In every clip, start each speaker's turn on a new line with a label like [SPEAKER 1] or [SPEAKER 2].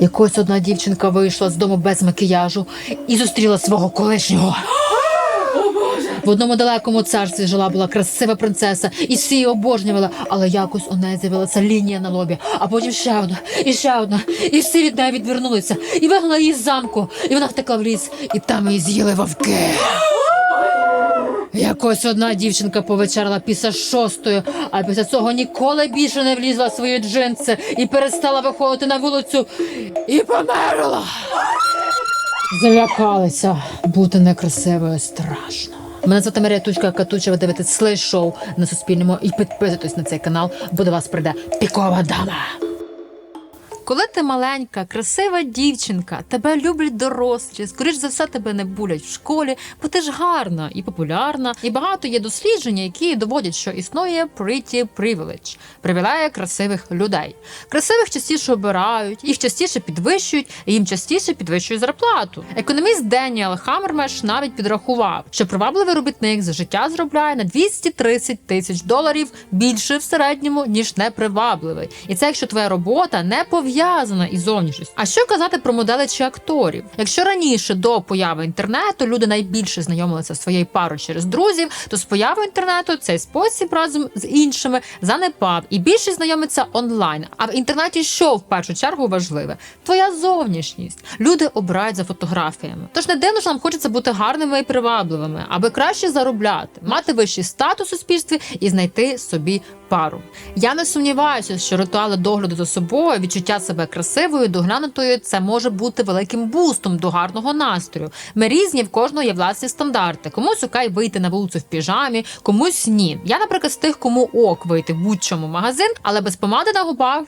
[SPEAKER 1] Якось одна дівчинка вийшла з дому без макіяжу і зустріла свого колишнього. В одному далекому царстві жила була красива принцеса, і всі її обожнювали, але якось у неї з'явилася лінія на лобі, а потім ще одна, і ще одна, і всі від неї відвернулися, і вигнали її з замку, і вона втекла в ліс, і там її з'їли вовки. Якось одна дівчинка повечерла після шостої, а після цього ніколи більше не влізла в свої джинси і перестала виходити на вулицю і померла. Залякалися. Бути некрасивою страшно. Мене звати Марія Тучка Катуча, ви дивитесь слейс шоу на Суспільному і підписуйтесь на цей канал, бо до вас прийде пікова дама. Коли ти маленька, красива дівчинка, тебе люблять дорослі, скоріш за все тебе не булять в школі, бо ти ж гарна і популярна. І багато є досліджень, які доводять, що існує pretty privilege – привілея красивих людей. Красивих частіше обирають, їх частіше підвищують, і їм частіше підвищують зарплату. Економіст Деніел Хаммермеш навіть підрахував, що привабливий робітник за життя заробляє на 230 тисяч доларів більше в середньому ніж непривабливий. І це якщо твоя робота не пов'язана із зовнішністю. А що казати про моделей чи акторів? Якщо раніше до появи інтернету люди найбільше знайомилися зі своєю парою через друзів, то з появою інтернету цей спосіб разом з іншими занепав і більше знайомиться онлайн. А в інтернеті що в першу чергу важливе? Твоя зовнішність. Люди обирають за фотографіями. Тож не дивно, що нам хочеться бути гарними і привабливими, аби краще заробляти, мати вищий статус у суспільстві і знайти собі пару. Я не сумніваюся, що ритуали догляду за собою, відчуття себе красивою, доглянутою, це може бути великим бустом до гарного настрою. Ми різні, в кожного є власні стандарти. Комусь окей вийти на вулицю в піжамі, комусь ні. Я, наприклад, з тих, кому ок вийти в будь-чому магазин, але без помади на губах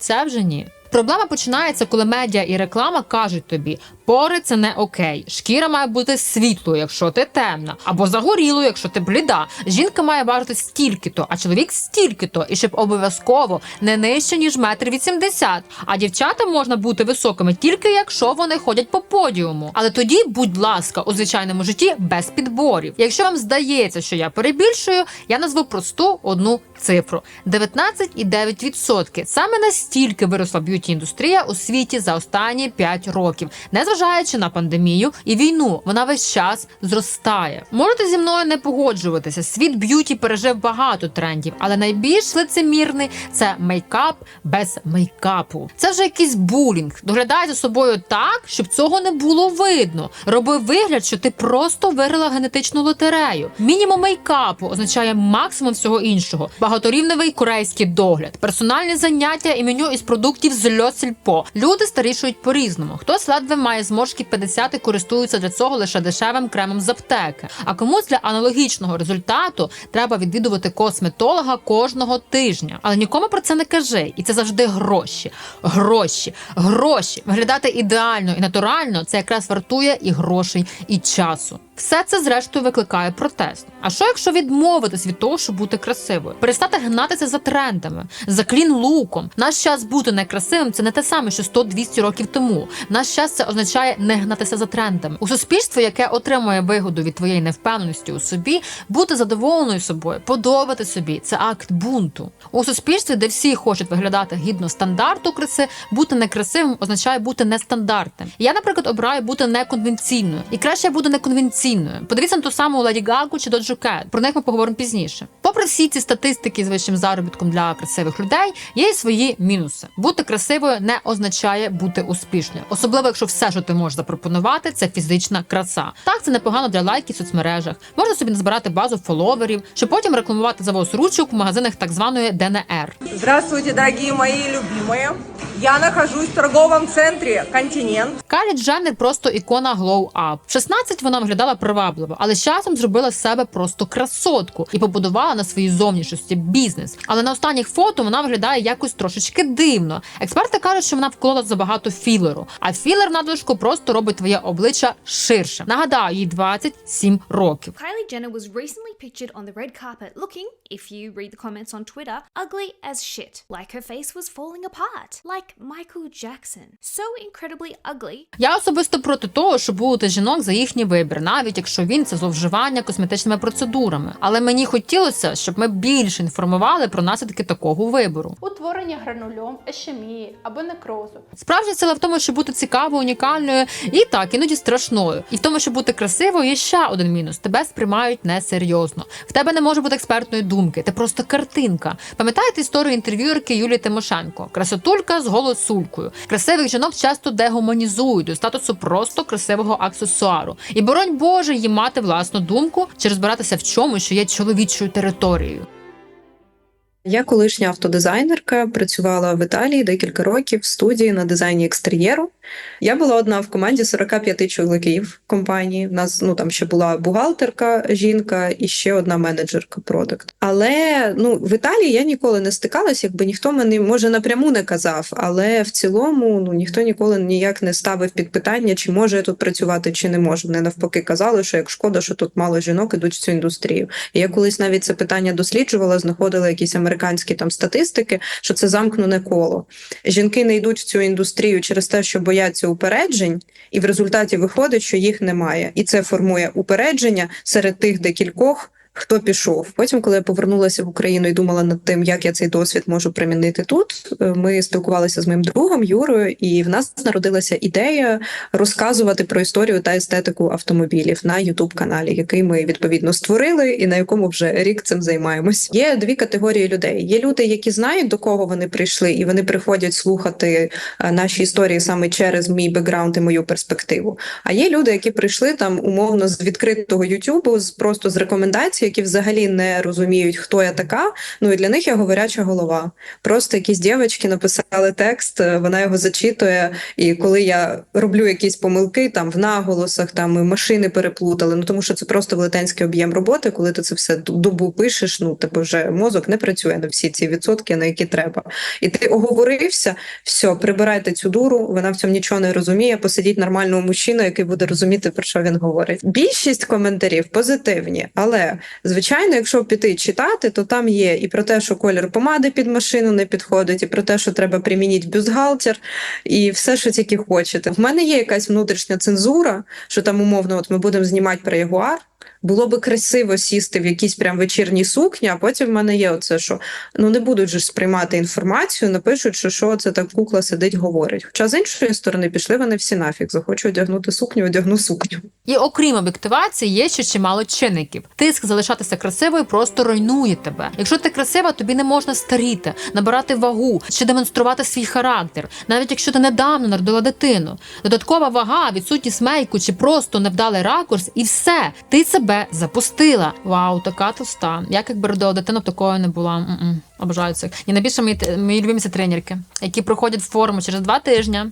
[SPEAKER 1] це вже ні. Проблема починається, коли медіа і реклама кажуть тобі, пори це не окей. Шкіра має бути світлою, якщо ти темна, або загорілою, якщо ти бліда. Жінка має важити стільки-то, а чоловік стільки-то, і щоб обов'язково не нижче ніж метр вісімдесят. А дівчата можна бути високими тільки якщо вони ходять по подіуму. Але тоді, будь ласка, у звичайному житті без підборів. Якщо вам здається, що я перебільшую, я назву просту одну цифру: 19,9%. Саме настільки виросла б'юті індустрія у світі за останні 5 років, незважаючи на пандемію і війну. Вона весь час зростає. Можете зі мною не погоджуватися. Світ б'юті пережив багато трендів, але найбільш лицемірний це мейкап без мейкапу. Це вже якийсь булінг. Доглядай за собою так, щоб цього не було видно. Роби вигляд, що ти просто виграла генетичну лотерею. Мінімум мейкапу означає максимум всього іншого. Багаторівневий корейський догляд, персональні заняття і меню із продуктів з льосільпо. Люди старішують по-різному. Хтось ледве має зморшки 50 і користується для цього лише дешевим кремом з аптеки. А комусь для аналогічного результату треба відвідувати косметолога кожного тижня. Але нікому про це не кажи. І це завжди гроші. Гроші, гроші. Виглядати ідеально і натурально це якраз вартує і грошей, і часу. Все це зрештою викликає протест. А що якщо відмовитись від того, щоб бути красивою? Перестати гнатися за трендами, за клін луком. Наш час бути некрасивим це не те саме, що 100-200 років тому. Наш час це означає не гнатися за трендами. У суспільстві, яке отримує вигоду від твоєї невпевненості у собі, бути задоволеною собою, подобати собі це акт бунту. У суспільстві, де всі хочуть виглядати гідно стандарту краси, бути некрасивим означає бути нестандартним. Я, наприклад, обираю бути неконвенційною, і краще я буду неконвенційною. Подивіться на ту саму Леді Гагу чи Доджу Кет. Про них ми поговоримо пізніше. Попри всі ці статистики з вищим заробітком для красивих людей, є й свої мінуси. Бути красивою не означає бути успішною, особливо якщо все, що ти можеш запропонувати, це фізична краса. Так, це непогано для лайків в соцмережах. Можна собі назбирати базу фоловерів, щоб потім рекламувати завоз ручок в магазинах так званої ДНР.
[SPEAKER 2] Здравствуйте, дорогие мои любимые. Я нахожусь в торговом центре «Континент».
[SPEAKER 1] Кайлі Дженнер просто ікона glow up. В 16 вона виглядала привабливо, але з часом зробила з себе просто красотку і побудувала на своїй зовнішності бізнес. Але на останніх фото вона виглядає якось трошечки дивно. Експерти кажуть, що вона вколола забагато філеру, а філер надлишку просто робить твоє обличчя ширше. Нагадаю, їй 27 років.
[SPEAKER 3] Kylie Jenner was recently pictured on the red carpet looking, if you read the comments on Twitter, ugly as shit. Like her face was falling apart. Like Michael Jackson. So incredibly ugly.
[SPEAKER 1] Я особисто проти того, щоб бути жінок за їхній вибір, навіть якщо він це зловживання косметичними процедурами. Але мені хотілося, щоб ми більше інформували про наслідки такого вибору.
[SPEAKER 4] утворення гранульом, ешемії або некрозу.
[SPEAKER 1] Справжня сила в тому, щоб бути цікавою, унікальною і так іноді страшною. І в тому, щоб бути красивою, є ще один мінус: тебе сприймають несерйозно. В тебе не може бути експертної думки, ти просто картинка. Пам'ятаєте історію інтерв'юерки Юлії Тимошенко? Красотулька з голосулькою. Красивих жінок часто дегуманізують до статусу просто красивого аксесуару. І боронь Боже, їм мати власну думку чи розбиратися в чому, що є чоловічою територією.
[SPEAKER 5] Я колишня автодизайнерка, працювала в Італії декілька років в студії на дизайні екстер'єру. Я була одна в команді 45 чоловіків компанії. У нас ну там ще була бухгалтерка, жінка і ще одна менеджерка продакт. Але ну в Італії я ніколи не стикалась, якби ніхто мені може напряму не казав. Але в цілому ну ніхто ніколи ніяк не ставив під питання, чи може я тут працювати, чи не можу. Вони навпаки казали, що як шкода, що тут мало жінок ідуть в цю індустрію. І я колись навіть це питання досліджувала, знаходила якісь американські там статистики, що це замкнене коло. Жінки не йдуть в цю індустрію через те, що бояться упереджень, і в результаті виходить, що їх немає. І це формує упередження серед тих декількох. Хто пішов? Потім, коли я повернулася в Україну і думала над тим, як я цей досвід можу примінити тут. е, Ми спілкувалися з моїм другом Юрою, і в нас народилася ідея розказувати про історію та естетику автомобілів на youtube каналі, який ми відповідно створили, і на якому вже рік цим займаємось. Є дві категорії людей: є люди, які знають до кого вони прийшли, і вони приходять слухати е, наші історії саме через мій бекграунд і мою перспективу. А є люди, які прийшли там умовно з відкритого Ютубу, з просто з рекомендацій, які взагалі не розуміють, хто я така. Ну і для них я говоряча голова. Просто якісь дівчатки написали текст, е, вона його зачитує. І коли я роблю якісь помилки там в наголосах, там і машини переплутали. Ну тому що це просто велетенський об'єм роботи. Коли ти це все добу пишеш, ну тебе вже мозок не працює на всі ці відсотки, на які треба. І ти оговорився, все, прибирайте цю дуру, вона в цьому нічого не розуміє. Посидіть нормального мужчину, який буде розуміти, про що він говорить. Більшість коментарів позитивні, але звичайно, якщо піти читати, то там є і про те, що колір помади під машину не підходить, і про те, що треба примінити бюстгальтер, і все, що тільки хочете. В мене є якась внутрішня цензура, що там умовно, от ми будемо знімати про ягуар. Було би красиво сісти в якійсь прям вечірній сукні, а потім в мене є оце, що ну не будуть же сприймати інформацію, напишуть, що що це так кукла сидить, говорить. Хоча з іншої сторони пішли вони всі нафіг. Захочу одягнути сукню, одягну сукню.
[SPEAKER 1] І окрім об'єктивації, є ще чимало чинників. Тиск залишатися красивою просто руйнує тебе. Якщо ти красива, тобі не можна старіти, набирати вагу чи демонструвати свій характер, навіть якщо ти недавно народила дитину. Додаткова вага, відсутність мейку чи просто невдалий ракурс, і все, ти себе запустила. Вау, така тоста. Як якби родила дитину, такою не була. М-м, Обожаю це. І найбільше мої, мої любимі тренерки, які проходять форму через два тижні.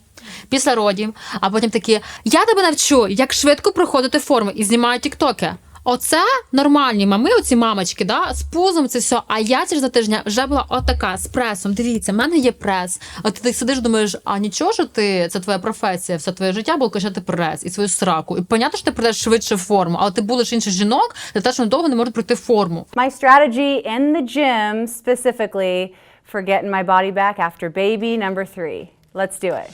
[SPEAKER 1] Після родів, а потім такі: я тебе навчу, як швидко проходити форму і знімаю тіктоки. Оце нормальні мами, оці мамочки, да, з пузом це все. А я через два тижні вже була отака з пресом. Дивіться, в мене є прес. От ти сидиш, думаєш, а нічого що ти це твоя професія, все твоє життя було качати прес і свою сраку. І понятно, що ти прийдеш швидше форму, але ти будеш інших жінок, за те, що довго не можуть пройти форму.
[SPEAKER 6] My strategy in the gym specifically for getting my body back after baby number three. Let's do it.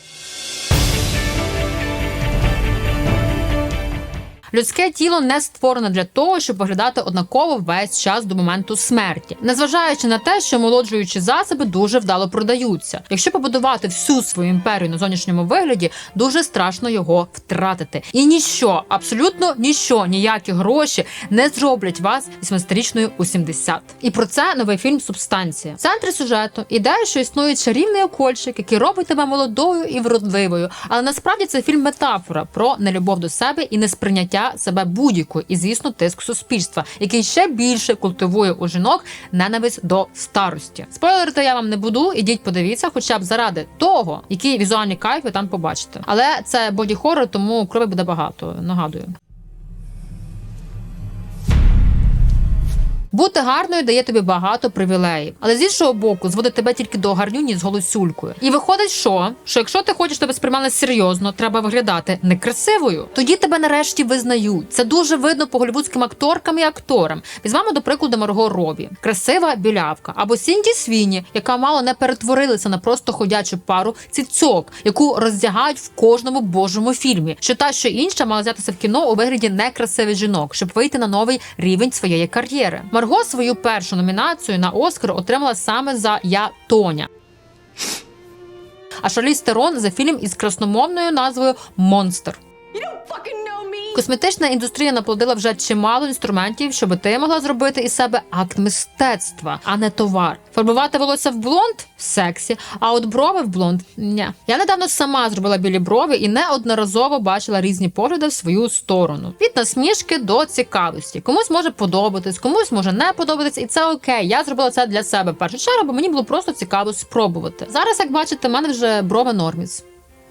[SPEAKER 1] Людське тіло не створене для того, щоб виглядати однаково весь час до моменту смерті, незважаючи на те, що молоджуючі засоби дуже вдало продаються. Якщо побудувати всю свою імперію на зовнішньому вигляді, дуже страшно його втратити. І ніщо, абсолютно ніщо, ніякі гроші не зроблять вас 18-річною у 70. І про це новий фільм Субстанція. В центрі сюжету ідея, що існує чарівний окольчик, який робить тебе молодою і вродливою. Але насправді це фільм метафора про нелюбов до себе і несприйняття себе будь-якою, і звісно, тиск суспільства, який ще більше культивує у жінок ненависть до старості. Спойлерити я вам не буду. Ідіть, подивіться, хоча б заради того, які візуальні кайф ви там побачите. Але це боді хорор тому крові буде багато. Нагадую. Бути гарною дає тобі багато привілеїв, але з іншого боку, зводить тебе тільки до гарнюні з голосюлькою. І виходить, що, що якщо ти хочеш тебе сприймали серйозно, треба виглядати некрасивою. Тоді тебе нарешті визнають. Це дуже видно по голівудським акторкам і акторам. Візьмемо до прикладу Марго Робі, красива білявка, або Сінді Свіні, яка мало не перетворилася на просто ходячу пару цицьок, яку роздягають в кожному божому фільмі. Що та, що інша мала взятися в кіно у вигляді некрасивих жінок, щоб вийти на новий рівень своєї кар'єри. Марго свою першу номінацію на Оскар отримала саме за Я Тоня. А Шарліз Терон за фільм із красномовною назвою Монстр. Косметична індустрія наплодила вже чимало інструментів, щоб ти могла зробити із себе акт мистецтва, а не товар. Фарбувати волосся в блонд сексі, а от брови в блонд ні. Я недавно сама зробила білі брови і неодноразово бачила різні погляди в свою сторону. Від насмішки до цікавості. Комусь може подобатись, комусь може не подобатись, і це окей. Я зробила це для себе в першу чергу, бо мені було просто цікаво спробувати. Зараз, як бачите, в мене вже брови норміс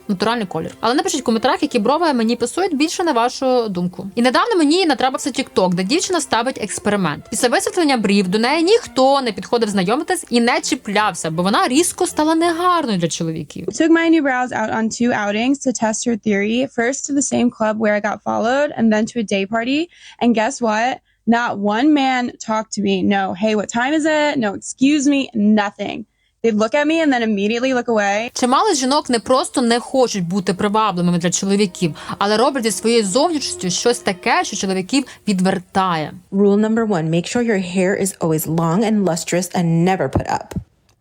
[SPEAKER 1] натуральний колір. Але напишіть в коментарях, які брови мені пасують більше на вашу думку. І недавно мені натрапився TikTok, де дівчина ставить експеримент. Після висвітлення брів до неї ніхто не підходив знайомитись і не чіплявся, бо вона різко стала негарною для чоловіків.
[SPEAKER 7] Took my new brows out on two outings to test her theory. First to the same club where I got followed, and then to a day party. And guess what? Not one man talked to me. No, hey, what time is it? No, excuse me, nothing. They'd look at me and then immediately look away.
[SPEAKER 1] Чимало жінок не просто не хочуть бути привабливими для чоловіків, але роблять зі своєю зовнішністю щось таке, що чоловіків відвертає.
[SPEAKER 8] Rule number one make sure your hair is always long and lustrous and never put up.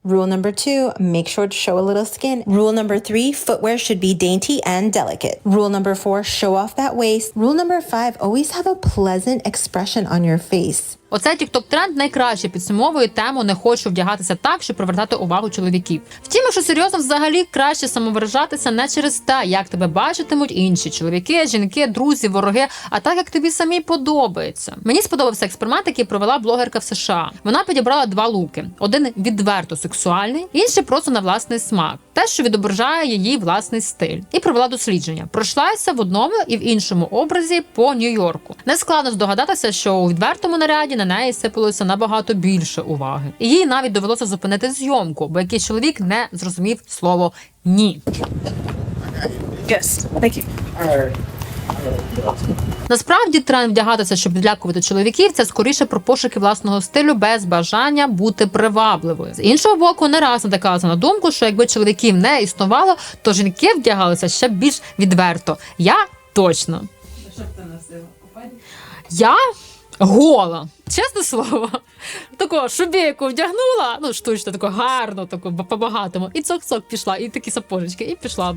[SPEAKER 8] Rule number two, make sure to show a little skin. Rule number three, footwear should be dainty and delicate. Rule number four, show off that waist. Rule number five, always have a pleasant expression on your face.
[SPEAKER 1] Оцей тікток тренд найкраще підсумовує тему не хочу вдягатися так, щоб привертати увагу чоловіків. Втім, якщо серйозно, взагалі краще самовиражатися не через те, як тебе бачитимуть інші чоловіки, жінки, друзі, вороги, а так як тобі самі подобається. Мені сподобався експеримент, який провела блогерка в США. Вона підібрала два луки: один відверто сексуальний, інший просто на власний смак, те, що відображає її власний стиль, і провела дослідження. Пройшлася в одному і в іншому образі по Нью-Йорку. Не складно здогадатися, що у відвертому наряді на неї сипалося набагато більше уваги. І їй навіть довелося зупинити зйомку, бо якийсь чоловік не зрозумів слово ні. Насправді тренд вдягатися, щоб відлякувати чоловіків, це скоріше про пошуки власного стилю без бажання бути привабливою. З іншого боку, не раз натикалася на думку, що якби чоловіків не існувало, то жінки вдягалися ще більш відверто. Я точно. Я гола. Чесне слово. Таку шубейку вдягнула, ну штучно, таку гарно, таку по-багатому. І цок-цок пішла, і такі сапожечки, і пішла б.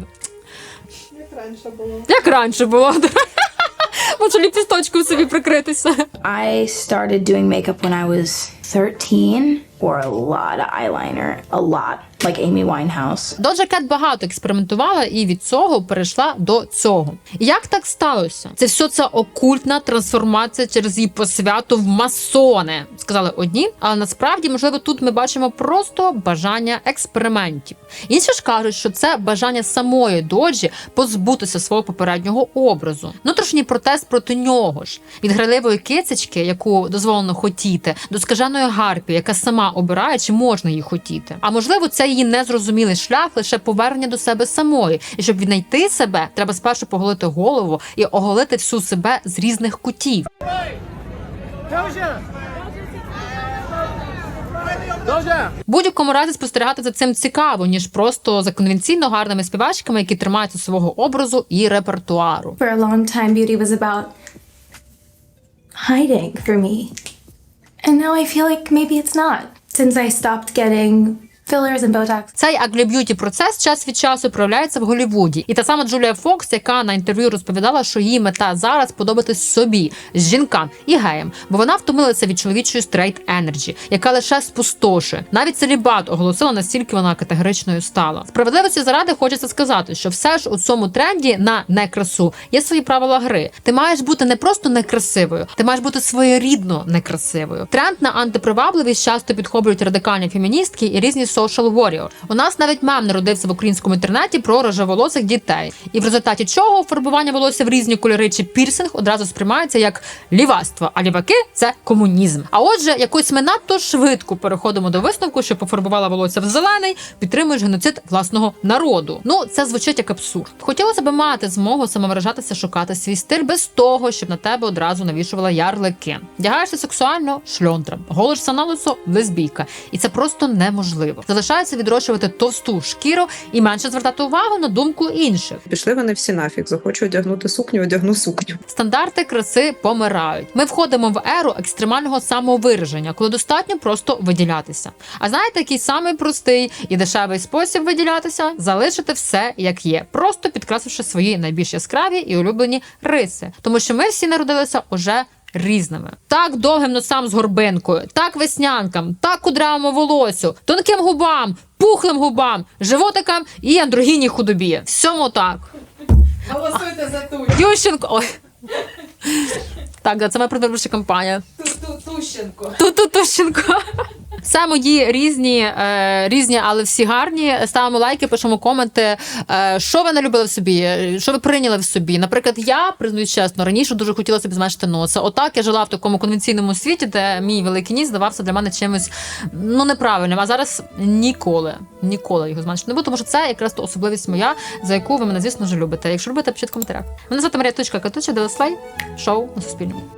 [SPEAKER 1] Як раніше було. Як раніше було. Може ліпісточкою собі прикритися.
[SPEAKER 9] I started doing makeup when I was 13, or a lot of eyeliner, a lot, like Amy Winehouse.
[SPEAKER 1] Доджа Кет багато експериментувала і від цього перейшла до цього. Як так сталося? Це все це окультна трансформація через її посвяту в масони, сказали одні, але насправді, можливо, тут ми бачимо просто бажання експериментів. Інші ж кажуть, що це бажання самої доджі позбутися свого попереднього образу. Внутрішній протест проти нього ж від граливої кицечки, яку дозволено хотіти, до скаженої гарпі, яка сама обирає, чи можна її хотіти. А можливо, це її незрозумілий шлях лише повернення до себе самої. І щоб віднайти себе, треба спершу поголити голову і оголити всю себе з різних кутів. Будь-якому разі спостерігати за цим цікаво, ніж просто за конвенційно гарними співачками, які тримаються свого образу і репертуару.
[SPEAKER 9] For a long time, beauty was about hiding for me. And now I feel like maybe it's not. Since I stopped getting fillers and Botox.
[SPEAKER 1] Цей аглі-б'юті процес час від часу проявляється в Голлівуді. І та сама Джулія Фокс, яка на інтерв'ю розповідала, що її мета зараз подобатись собі, жінкам і геям, бо вона втомилася від чоловічої стрейт енерджі, яка лише спустошує. Навіть целібат оголосила настільки вона категоричною стала. Справедливості заради хочеться сказати, що все ж у цьому тренді на некрасу є свої правила гри. Ти маєш бути не просто некрасивою, ти маєш бути своєрідно некрасивою. Тренд на антипривабливість часто підхоплюють радикальні феміністки і різні social warrior. У нас навіть мем народився в українському інтернеті про рожеволосих дітей, і в результаті чого фарбування волосся в різні кольори чи пірсинг одразу сприймається як лівацтво, а ліваки це комунізм. А отже, якось ми надто швидко переходимо до висновку, що пофарбувала волосся в зелений, підтримуєш геноцид власного народу. Ну це звучить як абсурд. Хотілося б мати змогу самовиражатися, шукати свій стиль без того, щоб на тебе одразу навішувала ярлики. Вдягаєшся сексуально шльондрам, голишся на лисо лесбійка, і це просто неможливо. Залишається відрощувати товсту шкіру і менше звертати увагу на думку інших.
[SPEAKER 5] Пішли вони всі нафіг. Захочу одягнути сукню, одягну сукню.
[SPEAKER 1] Стандарти краси помирають. Ми входимо в еру екстремального самовираження, коли достатньо просто виділятися. А знаєте, який самий простий і дешевий спосіб виділятися залишити все як є, просто підкресивши свої найбільш яскраві і улюблені риси, тому що ми всі народилися уже. Різними так довгим носам з горбинкою, так веснянкам, так кудрявому волосю, тонким губам, пухлим губам, животикам і андрогінній худобі. Всьому так.
[SPEAKER 2] Голосуйте за ту.
[SPEAKER 1] Ющенко. Ой. Так, це моя предвиборча кампанія.
[SPEAKER 2] Тущенко.
[SPEAKER 1] Ту-ту Це мої різні, е, різні, але всі гарні. Ставимо лайки, пишемо коменти. Е, що ви не любили в собі, що ви прийняли в собі. Наприклад, я признаюсь чесно, раніше дуже хотіла собі зменшити носа. Отак я жила в такому конвенційному світі, де мій великий ніс здавався для мене чимось ну неправильним. А зараз ніколи, ніколи його зменшити не буду, тому що це якраз то особливість моя, за яку ви мене, звісно ж, любите. Якщо любите, пишіть в коментарях. Мене звати Марія Точка Катуча, Делеслей, шоу на Суспільному.